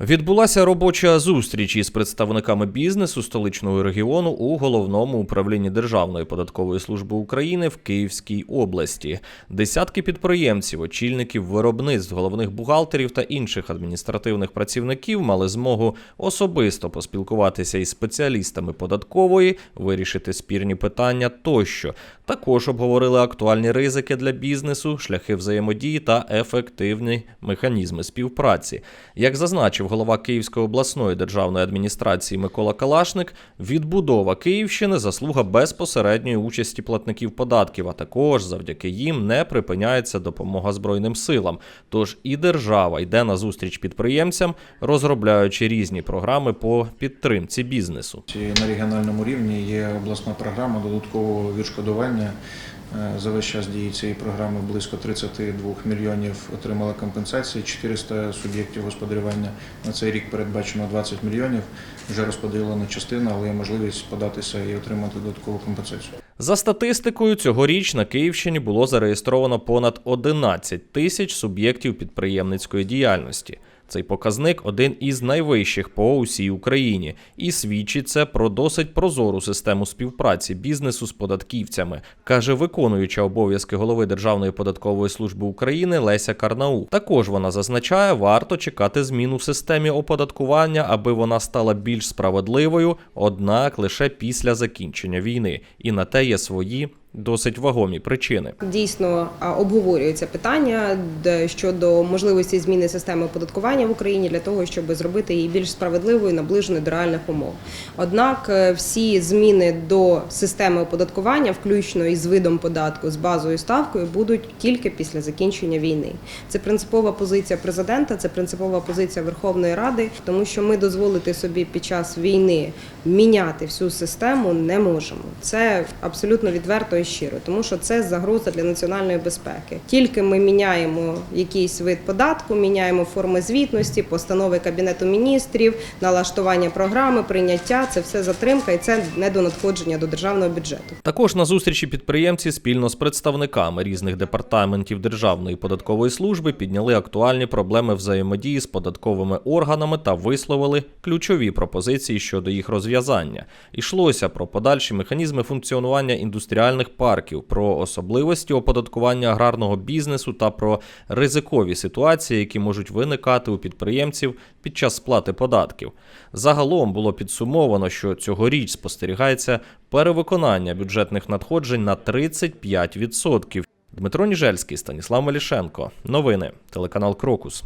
Відбулася робоча зустріч із представниками бізнесу столичного регіону у головному управлінні Державної податкової служби України в Київській області. Десятки підприємців, очільників виробництв, головних бухгалтерів та інших адміністративних працівників мали змогу особисто поспілкуватися із спеціалістами податкової, вирішити спірні питання тощо. Також обговорили актуальні ризики для бізнесу, шляхи взаємодії та ефективні механізми співпраці. Як зазначив голова Київської обласної державної адміністрації Микола Калашник, відбудова Київщини заслуга безпосередньої участі платників податків, а також завдяки їм не припиняється допомога Збройним силам. Тож і держава йде на зустріч підприємцям, розробляючи різні програми по підтримці бізнесу. На регіональному рівні є обласна програма додаткового відшкодування. Е, За весь час дії цієї програми близько 32 мільйонів отримали компенсації, 400 суб'єктів господарювання. На цей рік передбачено 20 мільйонів. Вже розподілена частина, але є можливість податися і отримати додаткову компенсацію. За статистикою, цьогоріч на Київщині було зареєстровано понад 11 тисяч суб'єктів підприємницької діяльності. Цей показник один із найвищих по усій Україні і свідчить це про досить прозору систему співпраці бізнесу з податківцями, каже виконуюча обов'язки голови Державної податкової служби України Леся Карнау. Також вона зазначає, варто чекати змін у системі оподаткування, аби вона стала більш справедливою, однак лише після закінчення війни, і на те є свої досить вагомі причини. Дійсно обговорюється питання щодо можливості зміни системи оподаткування в Україні для того, щоб зробити її більш справедливою, наближеною до реальних умов. Однак е, всі зміни до системи оподаткування, включно із видом податку з базовою ставкою, будуть тільки після закінчення війни. Це принципова позиція президента, це принципова позиція Верховної Ради, тому що ми дозволити собі під час війни міняти всю систему не можемо. Це абсолютно відверто щиро, тому що це загроза для національної безпеки. Тільки ми міняємо якийсь вид податку, міняємо форми звітності, постанови кабінету міністрів, налаштування програми, прийняття це все затримка, і це не до надходження до державного бюджету. Також на зустрічі підприємці спільно з представниками різних департаментів Державної податкової служби підняли актуальні проблеми взаємодії з податковими органами та висловили ключові пропозиції щодо їх розв'язання. Йшлося про подальші механізми функціонування індустріальних парків, про особливості оподаткування аграрного бізнесу та про ризикові ситуації, які можуть виникати у підприємців під час сплати податків. Загалом було підсумовано, що цьогоріч спостерігається перевиконання бюджетних надходжень на 35%. Дмитро Ніжельський, Станіслав Малішенко. Новини. Телеканал Крокус.